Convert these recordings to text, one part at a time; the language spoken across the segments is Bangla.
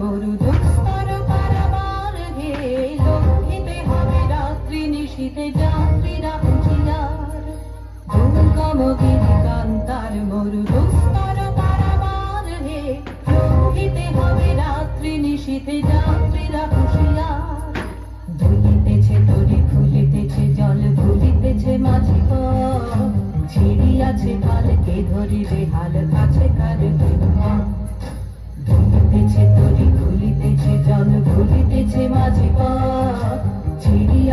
মরুদ স্তর পারাবার হে লক্ষ্মীতে হবে রাত্রি নিশীতে যাত্রীরা উঠিয়ার দুর্গমগিরি কান্তার মরুদ স্তর পারাবার হে লক্ষ্মীতে হবে রাত্রি নিশীতে যাত্রীরা উঠিয়ার ধুলিতেছে তরি ফুলিতেছে জল ভুলিতেছে মাঝি ছিড়িয়াছে কালকে ধরিবে হাল কাছে কাল দুর্গ।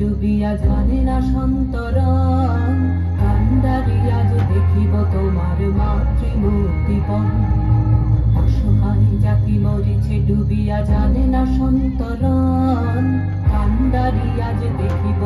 ডুবিয়া জানে না সন্তরণ। কান্দারি আজ দেখিব তোমার মাতৃমূর্তিপণ অসহায় জাতি মরিছে, ডুবিয়া জানে না সন্তরণ। কান্দারি আজ দেখিব